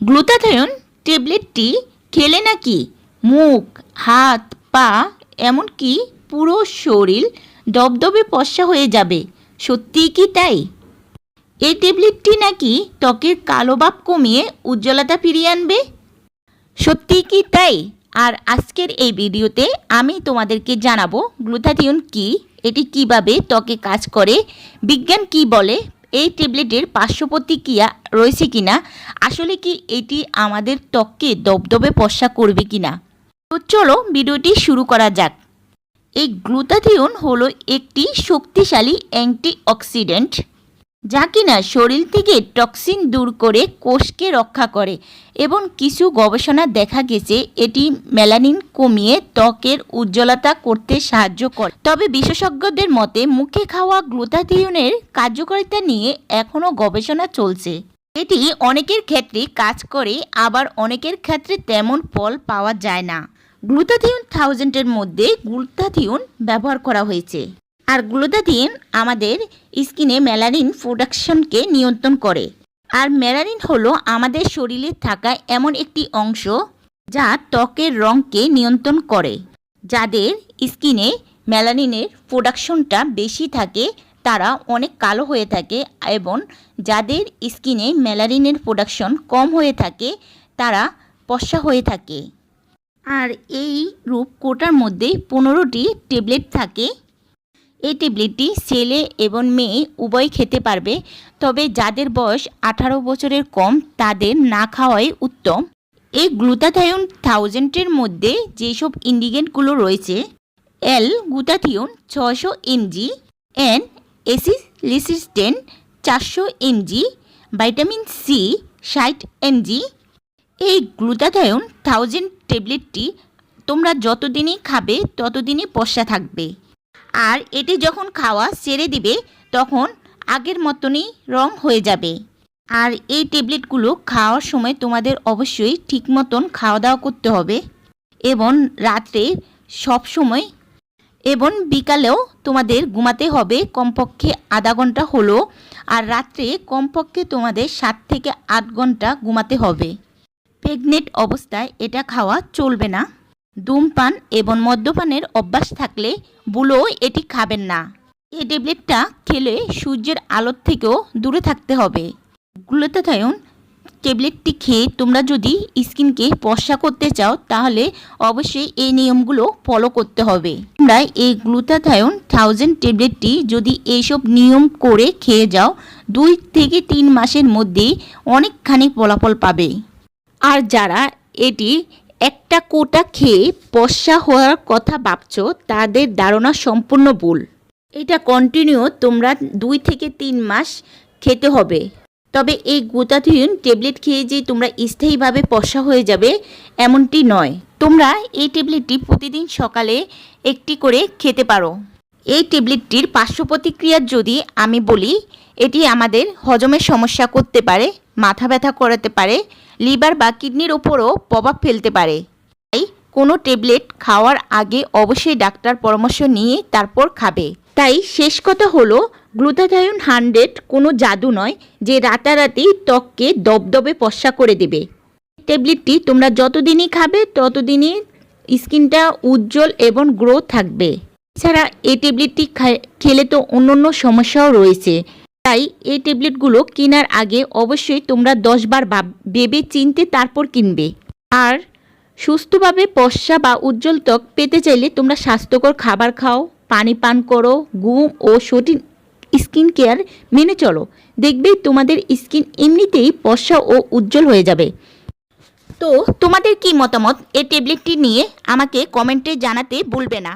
গ্লুতাথায়ন ট্যাবলেটটি খেলে নাকি? মুখ, হাত, পা, এমনকি পুরো শরীর দবদবে পশা হয়ে যাবে। সত্যিই কি তাই? এই ট্যাবলেটটি নাকি ত্বকের কালো ভাব কমিয়ে উজ্জ্বলতা ফিরিয়ে আনবে? সত্যি কি তাই? আর আজকের এই ভিডিওতে আমি তোমাদেরকে জানাব গ্লুথাথিয়ন কি, এটি কীভাবে ত্বকে কাজ করে, বিজ্ঞান কি বলে এই ট্যাবলেটের পার্শ্ব প্রতিক্রিয়া রয়েছে কিনা? আসলে কি এটি আমাদের ত্বককে দবদবে পশা করবে কিনা? তো চলো ভিডিওটি শুরু করা যাক। এই গ্লুটাথিয়ন হলো একটি শক্তিশালী অ্যান্টিঅক্সিডেন্ট। যা কিনা শরীর থেকে টক্সিন দূর করে কোষকে রক্ষা করে এবং কিছু গবেষণা দেখা গেছে এটি মেলানিন কমিয়ে ত্বকের উজ্জ্বলতা করতে সাহায্য করে। তবে বিশেষজ্ঞদের মতে মুখে খাওয়া গ্লুটাথিয়নের কার্যকারিতা নিয়ে এখনও গবেষণা চলছে। এটি অনেকের ক্ষেত্রে কাজ করে, আবার অনেকের ক্ষেত্রে তেমন ফল পাওয়া যায় না। গ্লুটাথিয়ন থাউজেন্ডের মধ্যে গ্লুটাথিয়ন ব্যবহার করা হয়েছে। আর গ্লুটাথিয়ন আমাদের স্কিনে মেলানিন প্রোডাকশনকে নিয়ন্ত্রণ করে। আর মেলানিন হলো আমাদের শরীরে থাকা এমন একটি অংশ যা ত্বকের রঙকে নিয়ন্ত্রণ করে, যাদের স্কিনে মেলানিনের প্রোডাকশনটা বেশি থাকে, তারা অনেক কালো হয়ে থাকে এবং যাদের স্কিনে মেলানিনের প্রোডাকশন কম হয়ে থাকে, তারা পশা হয়ে থাকে। আর এই রূপ কোটার মধ্যে পনেরোটি ট্যাবলেট থাকে এই ট্যাবলেটটি ছেলে এবং মেয়ে উভয় খেতে পারবে। তবে যাদের বয়স আঠারো বছরের কম, তাদের না খাওয়াই উত্তম। এই গ্লুটাথায়ন থাউজেন্ডের মধ্যে যেসব ইন্ডিগেন্টগুলো রয়েছে এল গ্লুটাথিয়ন ছশো এমজি এন এসিলিসিস্টেন চারশো এমজি ভাইটামিন সি ষাট এমজি এই গ্লুটাথায়ন থাউজেন্ড ট্যাবলেটটি তোমরা যতদিনই খাবে, ততদিনই পশা থাকবে। আর এটি যখন খাওয়া ছেড়ে দিবে, তখন আগের মতনই রং হয়ে যাবে। আর এই ট্যাবলেটগুলো খাওয়ার সময় তোমাদের অবশ্যই ঠিক মতন খাওয়া দাওয়া করতে হবে এবং রাত্রে সব সময় এবং বিকালেও তোমাদের ঘুমাতে হবে কমপক্ষে আধা ঘণ্টা হলো আর রাত্রে কমপক্ষে তোমাদের সাত থেকে আট ঘণ্টা ঘুমাতে হবে। প্রেগনেন্ট অবস্থায় এটা খাওয়া চলবে না। ধূমপান এবং মদ্যপানের অভ্যাস থাকলে বুলো এটি খাবেন না। এই ট্যাবলেটটা খেলে সূর্যের আলোর থেকেও দূরে থাকতে হবে। গ্লুটাথায়ন ট্যাবলেটটি খেয়ে তোমরা যদি স্কিনকে পর্ষা করতে চাও, তাহলে অবশ্যই এই নিয়মগুলো ফলো করতে হবে। তোমরা এই গ্লুটাথায়ন থাউজেন্ড ট্যাবলেটটি যদি এইসব নিয়ম করে খেয়ে যাও, দুই থেকে তিন মাসের মধ্যেই অনেকখানি ফলাফল পাবে। আর যারা এটি একটা কোটা খেয়ে পশা হওয়ার কথা ভাবছ, তাদের ধারণা সম্পূর্ণ ভুল। এটা কন্টিনিউ তোমরা দুই থেকে তিন মাস খেতে হবে। তবে এই গোতাথিয়ন ট্যাবলেট খেয়ে যে তোমরা স্থায়ীভাবে পশা হয়ে যাবে, এমনটি নয়। তোমরা এই ট্যাবলেটটি প্রতিদিন সকালে একটি করে খেতে পারো। এই ট্যাবলেটটির পার্শ্ব প্রতিক্রিয়া যদি আমি বলি, এটি আমাদের হজমের সমস্যা করতে পারে, মাথা ব্যথা করাতে পারে লিভার বা কিডনির ওপরও প্রভাব ফেলতে পারে। তাই কোনো ট্যাবলেট খাওয়ার আগে অবশ্যই ডাক্তার পরামর্শ নিয়ে তারপর খাবে। তাই শেষ কথা হলো গ্লুটাথায়ন হান্ড্রেড কোনো জাদু নয় যে রাতারাতি ত্বককে দবদবে পশা করে দেবে। ট্যাবলেটটি তোমরা যতদিনই খাবে, ততদিনই স্কিনটা উজ্জ্বল এবং গ্রো থাকবে। এছাড়া এই ট্যাবলেটটি খেলে তো অন্য অন্য সমস্যাও রয়েছে। তাই এই ট্যাবলেটগুলো কেনার আগে অবশ্যই তোমরা দশবার ভাব চিনতে তারপর কিনবে। আর সুস্থভাবে পশা বা উজ্জ্বল ত্বক পেতে চাইলে তোমরা স্বাস্থ্যকর খাবার খাও, পানি পান করো, ঘুম ও সঠিক স্কিন কেয়ার মেনে চলো। দেখবে তোমাদের স্কিন এমনিতেই পশা ও উজ্জ্বল হয়ে যাবে। তো তোমাদের কি মতামত এই ট্যাবলেটটি নিয়ে আমাকে কমেন্টে জানাতে ভুলবে না।